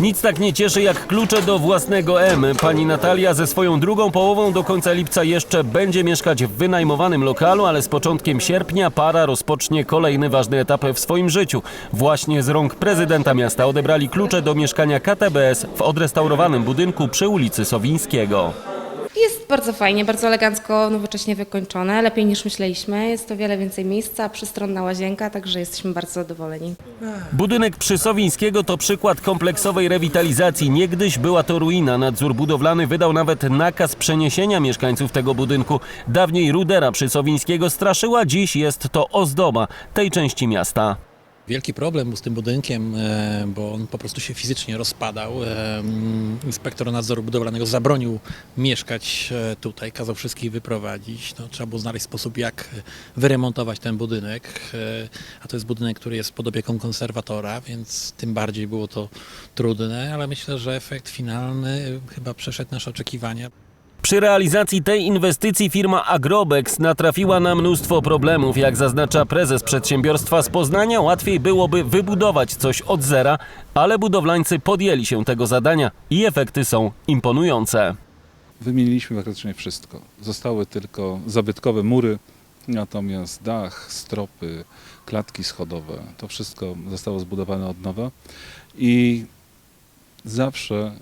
Nic tak nie cieszy jak klucze do własnego M. Pani Natalia ze swoją drugą połową do końca lipca jeszcze będzie mieszkać w wynajmowanym lokalu, ale z początkiem sierpnia para rozpocznie kolejny ważny etap w swoim życiu. Właśnie z rąk prezydenta miasta odebrali klucze do mieszkania KTBS w odrestaurowanym budynku przy ulicy Sowińskiego. Jest bardzo fajnie, bardzo elegancko, nowocześnie wykończone, lepiej niż myśleliśmy. Jest to wiele więcej miejsca, przystronna łazienka, także jesteśmy bardzo zadowoleni. Budynek przy Sowińskiego to przykład kompleksowej rewitalizacji. Niegdyś była to ruina. Nadzór budowlany wydał nawet nakaz przeniesienia mieszkańców tego budynku. Dawniej rudera przy Sowińskiego straszyła, dziś jest to ozdoba tej części miasta. Wielki problem z tym budynkiem, e, bo on po prostu się fizycznie rozpadał. E, mm, Inspektor nadzoru budowlanego zabronił mieszkać e, tutaj, kazał wszystkich wyprowadzić. No, trzeba było znaleźć sposób, jak wyremontować ten budynek. A to jest budynek, który jest pod opieką konserwatora, więc tym bardziej było to trudne, ale myślę, że efekt finalny chyba przeszedł nasze oczekiwania. Przy realizacji tej inwestycji firma Agrobex natrafiła na mnóstwo problemów. Jak zaznacza prezes przedsiębiorstwa z Poznania, łatwiej byłoby wybudować coś od zera, ale budowlańcy podjęli się tego zadania i efekty są imponujące. Wymieniliśmy praktycznie wszystko. Zostały tylko zabytkowe mury, natomiast dach, stropy, klatki schodowe, to wszystko zostało zbudowane od nowa i zawsze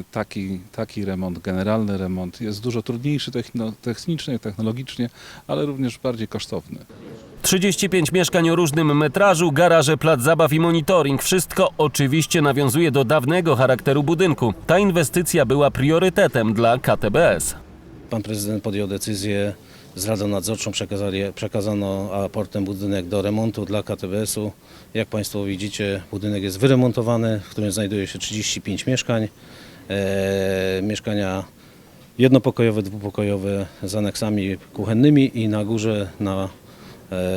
y, taki, taki remont, generalny remont jest dużo trudniejszy technicznie, technologicznie, ale również bardziej kosztowny. 35 mieszkań o różnym metrażu, garaże, plac zabaw i monitoring. Wszystko oczywiście nawiązuje do dawnego charakteru budynku. Ta inwestycja była priorytetem dla KTBS. Pan prezydent podjął decyzję z Radą Nadzorczą, przekazano aportem budynek do remontu dla KTBS-u. Jak Państwo widzicie, budynek jest wyremontowany, w którym znajduje się 35 mieszkań. E, mieszkania jednopokojowe, dwupokojowe z aneksami kuchennymi i na górze na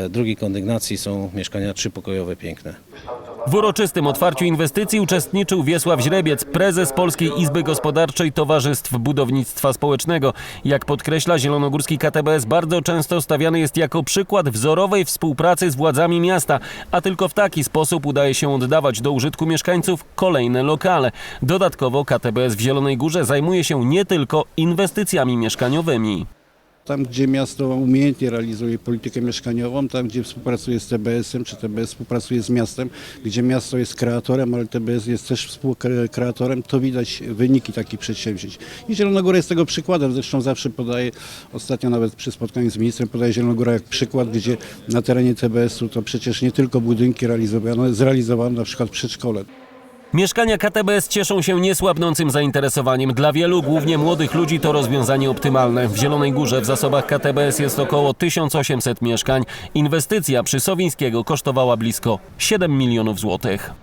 drugiej kondygnacji są mieszkania trzypokojowe piękne. W uroczystym otwarciu inwestycji uczestniczył Wiesław Źrebiec, prezes Polskiej Izby Gospodarczej Towarzystw Budownictwa Społecznego. Jak podkreśla Zielonogórski KTBS, bardzo często stawiany jest jako przykład wzorowej współpracy z władzami miasta, a tylko w taki sposób udaje się oddawać do użytku mieszkańców kolejne lokale. Dodatkowo KTBS w Zielonej Górze zajmuje się nie tylko inwestycjami mieszkaniowymi. Tam, gdzie miasto umiejętnie realizuje politykę mieszkaniową, tam, gdzie współpracuje z TBS-em, czy TBS współpracuje z miastem, gdzie miasto jest kreatorem, ale TBS jest też współkreatorem, to widać wyniki takich przedsięwzięć. I Zielonogóra jest tego przykładem, zresztą zawsze podaję, ostatnio nawet przy spotkaniu z ministrem, podaję Zielonogóra jak przykład, gdzie na terenie TBS-u to przecież nie tylko budynki realizowano, zrealizowano na przykład przedszkole. Mieszkania KTBS cieszą się niesłabnącym zainteresowaniem. Dla wielu, głównie młodych ludzi, to rozwiązanie optymalne. W Zielonej Górze w zasobach KTBS jest około 1800 mieszkań. Inwestycja przy Sowińskiego kosztowała blisko 7 milionów złotych.